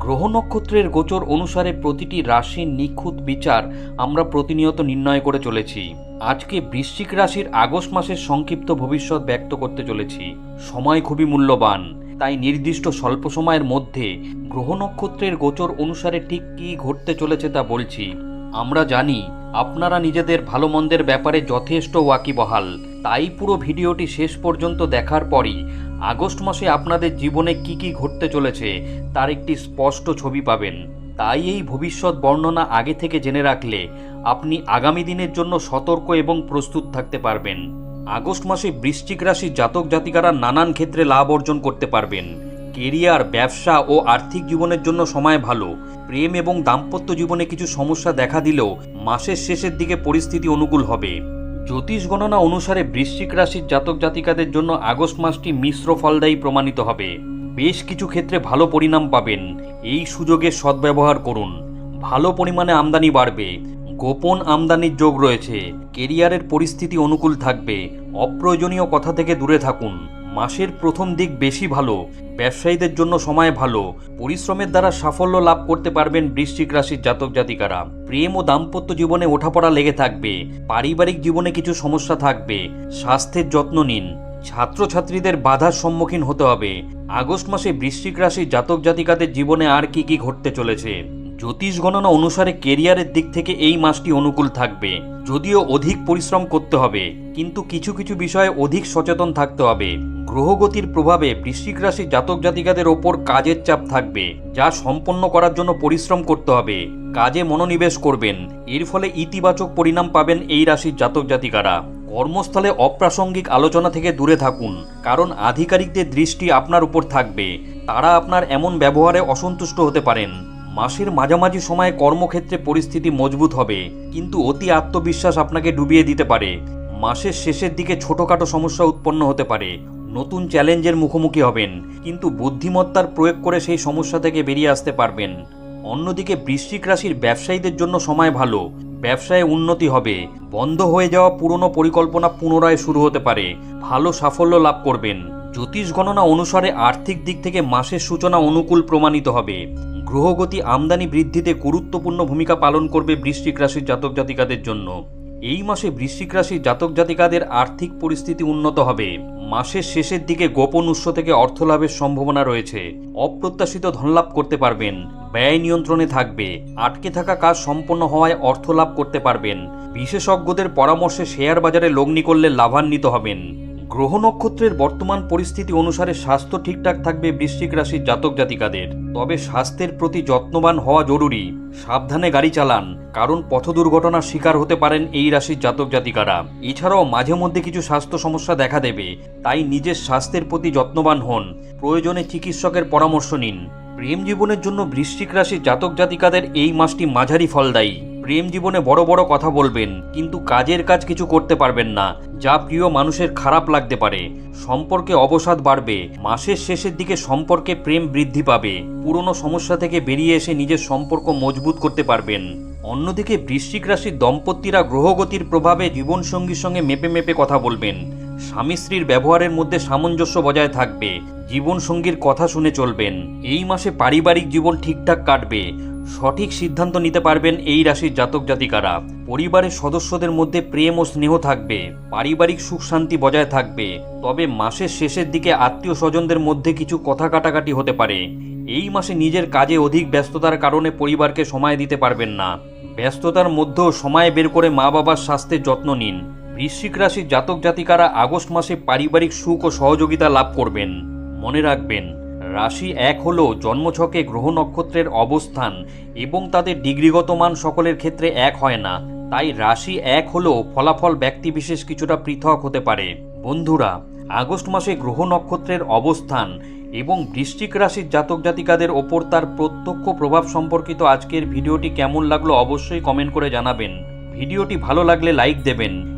গ্রহ নক্ষত্রের গোচর অনুসারে প্রতিটি রাশির নিখুঁত বিচার আমরা প্রতিনিয়ত নির্ণয় করে চলেছি। আজকে বৃশ্চিক রাশির আগস্ট মাসের সংক্ষিপ্ত ভবিষ্যৎ ব্যক্ত করতে চলেছি। সময় খুবই মূল্যবান। তাই নির্দিষ্ট স্বল্প সময়ের মধ্যে গ্রহ নক্ষত্রের গোচর অনুসারে ঠিক কী ঘটতে চলেছে তা বলছি। আমরা জানি, আপনারা নিজেদের ভালো মন্দের ব্যাপারে যথেষ্ট ওয়াকিবহাল। তাই পুরো ভিডিওটি শেষ পর্যন্ত দেখার পরই আগস্ট মাসে আপনাদের জীবনে কি কি ঘটতে চলেছে, তার একটি স্পষ্ট ছবি পাবেন। তাই এই ভবিষ্যৎ বর্ণনা আগে থেকে জেনে রাখলে আপনি আগামী দিনের জন্য সতর্ক এবং প্রস্তুত থাকতে পারবেন। আগস্ট মাসে বৃশ্চিক রাশির জাতক জাতিকারা নানান ক্ষেত্রে লাভ অর্জন করতে পারবেন। কেরিয়ার, ব্যবসা ও আর্থিক জীবনের জন্য সময় ভালো। প্রেম এবং দাম্পত্য জীবনে কিছু সমস্যা দেখা দিলেও মাসের শেষের দিকে পরিস্থিতি অনুকূল হবে। জ্যোতিষ গণনা অনুসারে বৃশ্চিক রাশির জাতক জাতিকাদের জন্য আগস্ট মাসটি মিশ্র ফলদায়ী প্রমাণিত হবে। বেশ কিছু ক্ষেত্রে ভালো পরিণাম পাবেন। এই সুযোগে সদ্ব্যবহার করুন। ভালো পরিমাণে আমদানি বাড়বে। গোপন আমদানির যোগ রয়েছে। কেরিয়ারের পরিস্থিতি অনুকূল থাকবে। অপ্রয়োজনীয় কথা থেকে দূরে থাকুন। মাসের প্রথম দিক বেশি ভালো, ব্যবসায়ীদের জন্য সময় ভালো, পরিশ্রমের দ্বারা সাফল্য লাভ করতে পারবেন বৃশ্চিক রাশির জাতক জাতিকারা। প্রেম ও দাম্পত্য জীবনে ওঠাপড়া লেগে থাকবে, পারিবারিক জীবনে কিছু সমস্যা থাকবে, স্বাস্থ্যের যত্ন নিন, ছাত্রছাত্রীদের বাধার সম্মুখীন হতে হবে। আগস্ট মাসে বৃশ্চিক রাশির জাতক জাতিকাদের জীবনে আর কি কি ঘটতে চলেছে? জ্যোতিষ গণনা অনুসারে কেরিয়ারের দিক থেকে এই মাসটি অনুকূল থাকবে। যদিও অধিক পরিশ্রম করতে হবে, কিন্তু কিছু কিছু বিষয়ে অধিক সচেতন থাকতে হবে। গ্রহগতির প্রভাবে বৃশ্চিক রাশির জাতক জাতিকাদের ওপর কাজের চাপ থাকবে, যা সম্পন্ন করার জন্য পরিশ্রম করতে হবে। কাজে মনোনিবেশ করবেন, এর ফলে ইতিবাচক পরিণাম পাবেন এই রাশির জাতক জাতিকারা। কর্মস্থলে অপ্রাসঙ্গিক আলোচনা থেকে দূরে থাকুন, কারণ আধিকারিকদের দৃষ্টি আপনার উপর থাকবে। তারা আপনার এমন ব্যবহারে অসন্তুষ্ট হতে পারেন। মাসের মাঝামাঝি সময়ে কর্মক্ষেত্রে পরিস্থিতি মজবুত হবে, কিন্তু অতি আত্মবিশ্বাস আপনাকে ডুবিয়ে দিতে পারে। মাসের শেষের দিকে ছোটোখাটো সমস্যা উৎপন্ন হতে পারে। নতুন চ্যালেঞ্জের মুখোমুখি হবেন, কিন্তু বুদ্ধিমত্তার প্রয়োগ করে সেই সমস্যা থেকে বেরিয়ে আসতে পারবেন। অন্যদিকে বৃশ্চিক রাশির ব্যবসায়ীদের জন্য সময় ভালো, ব্যবসায় উন্নতি হবে, বন্ধ হয়ে যাওয়া পুরনো পরিকল্পনা পুনরায় শুরু হতে পারে, ভালো সাফল্য লাভ করবেন। জ্যোতিষ গণনা অনুসারে আর্থিক দিক থেকে মাসের সূচনা অনুকূল প্রমাণিত হবে। গ্রহগতি আমদানি বৃদ্ধিতে গুরুত্বপূর্ণ ভূমিকা পালন করবে বৃশ্চিক রাশির জাতক জাতিকাদের জন্য। এই মাসে বৃশ্চিক রাশির জাতক জাতিকাদের আর্থিক পরিস্থিতি উন্নত হবে। মাসের শেষের দিকে গোপন উৎস থেকে অর্থ লাভের সম্ভাবনা রয়েছে। অপ্রত্যাশিত ধনলাভ করতে পারবেন, ব্যয় নিয়ন্ত্রণে থাকবে, আটকে থাকা কাজ সম্পন্ন হওয়ায় অর্থ লাভ করতে পারবেন। বিশেষজ্ঞদের পরামর্শে শেয়ার বাজারে লগ্নি করলে লাভান্বিত হবেন। গ্রহ নক্ষত্রের বর্তমান পরিস্থিতি অনুসারে স্বাস্থ্য ঠিকঠাক থাকবে বৃশ্চিক রাশির জাতক জাতিকাদের। তবে স্বাস্থ্যের প্রতি যত্নবান হওয়া জরুরি। সাবধানে গাড়ি চালান, কারণ পথ দুর্ঘটনার শিকার হতে পারেন এই রাশির জাতক জাতিকারা। এছাড়াও মাঝে মধ্যে কিছু স্বাস্থ্য সমস্যা দেখা দেবে, তাই নিজের স্বাস্থ্যের প্রতি যত্নবান হন। প্রয়োজনে চিকিৎসকের পরামর্শ নিন। প্রেম জীবনের জন্য বৃশ্চিক রাশির জাতক জাতিকাদের এই মাসটি মাঝারি ফলদায়ী। প্রেম জীবনে বড় বড় কথা বলবেন, কিন্তু কাজের কাজ কিছু করতে পারবেন না, যা প্রিয় মানুষের খারাপ লাগতে পারে। সম্পর্কে অবসাদ বাড়বে, মাসের শেষের দিকে সম্পর্কে প্রেম বৃদ্ধি পাবে। পুরনো সমস্যা থেকে বেরিয়ে এসে নিজের সম্পর্ক মজবুত করতে পারবেন। অন্যদিকে বৃশ্চিক রাশির দম্পতিরা গ্রহগতির প্রভাবে জীবনসঙ্গীর সঙ্গে মেপে মেপে কথা বলবেন। স্বামী স্ত্রীর ব্যবহারের মধ্যে সামঞ্জস্য বজায় থাকবে। জীবনসঙ্গীর কথা শুনে চলবেন। এই মাসে পারিবারিক জীবন ঠিকঠাক কাটবে। সঠিক সিদ্ধান্ত নিতে পারবেন এই রাশির জাতক জাতিকারা। পরিবারের সদস্যদের মধ্যে প্রেম ও স্নেহ থাকবে, পারিবারিক সুখ শান্তি বজায় থাকবে, তবে মাসের শেষের দিকে আত্মীয় স্বজনদের মধ্যে কিছু কথা কাটাকাটি হতে পারে। এই মাসে নিজের কাজে অধিক ব্যস্ততার কারণে পরিবারকে সময় দিতে পারবেন না। ব্যস্ততার মধ্যেও সময় বের করে মা বাবার স্বাস্থ্যের যত্ন নিন। বৃশ্চিক রাশির জাতক জাতিকারা আগস্ট মাসে পারিবারিক সুখ ও সহযোগিতা লাভ করবেন। মনে রাখবেন রাশি এক হল জন্মছকে গ্রহ নক্ষত্রের অবস্থান এবং তাদের ডিগ্রিগত মান সকলের ক্ষেত্রে এক হয় না। তাই রাশি এক হলেও ফলাফল ব্যক্তিবিশেষ কিছুটা পৃথক হতে পারে। বন্ধুরা, আগস্ট মাসে গ্রহ নক্ষত্রের অবস্থান এবং বৃশ্চিক রাশির জাতক জাতিকাদের ওপর তার প্রত্যক্ষ প্রভাব সম্পর্কিত আজকের ভিডিওটি কেমন লাগল অবশ্যই কমেন্ট করে জানাবেন। ভিডিওটি ভালো লাগলে লাইক দেবেন